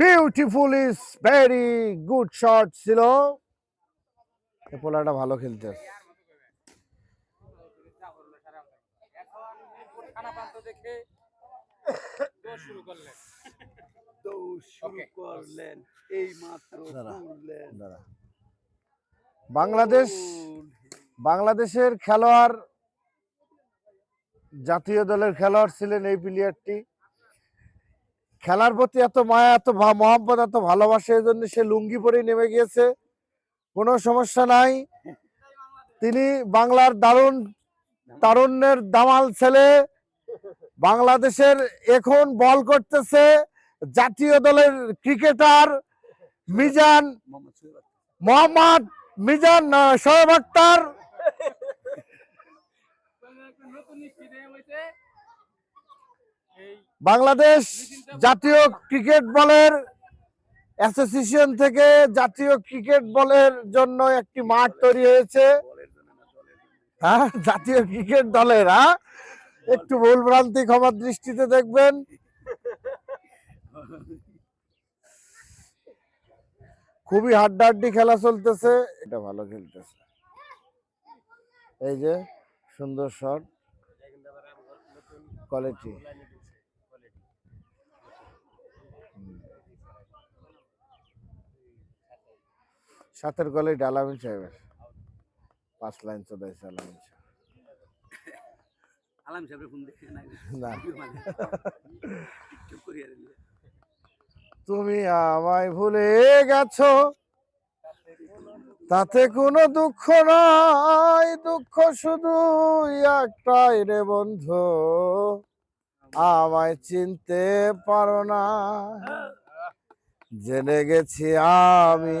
Beautiful is very good shot ছিল পোলাটা ভালো খেলতে। বাংলাদেশ, বাংলাদেশের খেলোয়াড়, জাতীয় দলের খেলোয়াড় ছিলেন এই প্লেয়ারটি খেলার প্রতি এত মায়া, এত মহব্বত, এত ভালোবাসে, এই জন্য সে লুঙ্গি পরেই নেমে গিয়েছে। কোনো সমস্যা নাই। তিনি বাংলার দারুণ তারুণ্যের দামাল ছেলে। বাংলাদেশের এখন বল করতেছে জাতীয় দলের ক্রিকেটার মিজান মোহাম্মদ মিজান শোয়েব আক্তার নতুন স্টেডিয়াম হয়েছে এই বাংলাদেশ জাতীয় ক্রিকেট বলের অ্যাসোসিয়েশন থেকে জাতীয় ক্রিকেট বলের জন্য একটি মাঠ তৈরি হয়েছে। হ্যাঁ জাতীয় ক্রিকেট দলের হ্যাঁ? একটু ভুল ভ্রান্তি ক্ষমার দৃষ্টিতে দেখবেন। খুবই হাড্ডাহাড্ডি খেলা চলতেছে। এটা ভালো খেলতেছে। এই যে, সুন্দর শট কোয়ালিটি সাতের কোয়ালিটি আলামিন সাহেবের। পাঁচ লাইন চোদাইছে আলামিন সাহেব। আলাম সাহেবের ফোন দেখে না। চুপ করিয়া দিলে তুমি আমায় ভুলে গেছো তাতে কোনো দুঃখ নাই দুঃখ শুধু একটাই রে বন্ধু। আমায় চিনতে পারো না জেনে গেছি আমি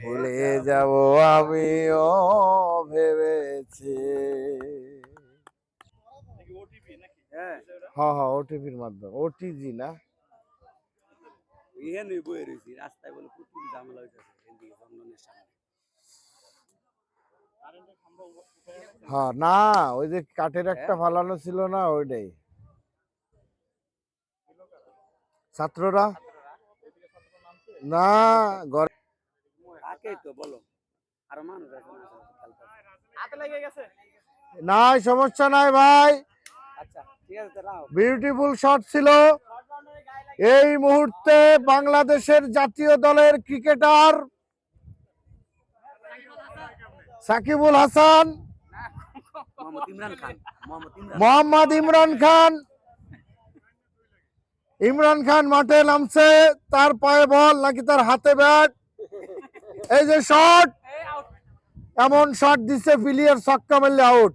ভুলে যাব আমিও ভেবেছি। হ্যাঁ। হ্যাঁ হ্যাঁ ওটিপির মাধ্যমে। ওটিজি না? এখানে বয়ে রয়েছি রাস্তায় বলে প্রচুর ঝামেলা হইতেছে এদিকে জঙ্গলের সামনে। হ্যাঁ না ওই যে কাঠের একটা ফালানো ছিল না ওইটাই। ছাত্ররা? না ঘরে কাকে তো বলো। আরও মানুষ আছে হাতে লেগে গেছে? নাই সমস্যা নাই ভাই। আচ্ছা ঠিক আছে বিউটিফুল শট ছিল। এই মুহূর্তে বাংলাদেশের জাতীয় দলের ক্রিকেটার সাকিবুল হাসান মোহাম্মদ ইমরান খান ইমরান। মোহাম্মদ ইমরান খান। ইমরান খান মাঠে নামছে তার পায়ে বল নাকি তার হাতে ব্যাট? এই যে শট এমন শট দিচ্ছে ফিলিয়ার ছক্কা মারলে আউট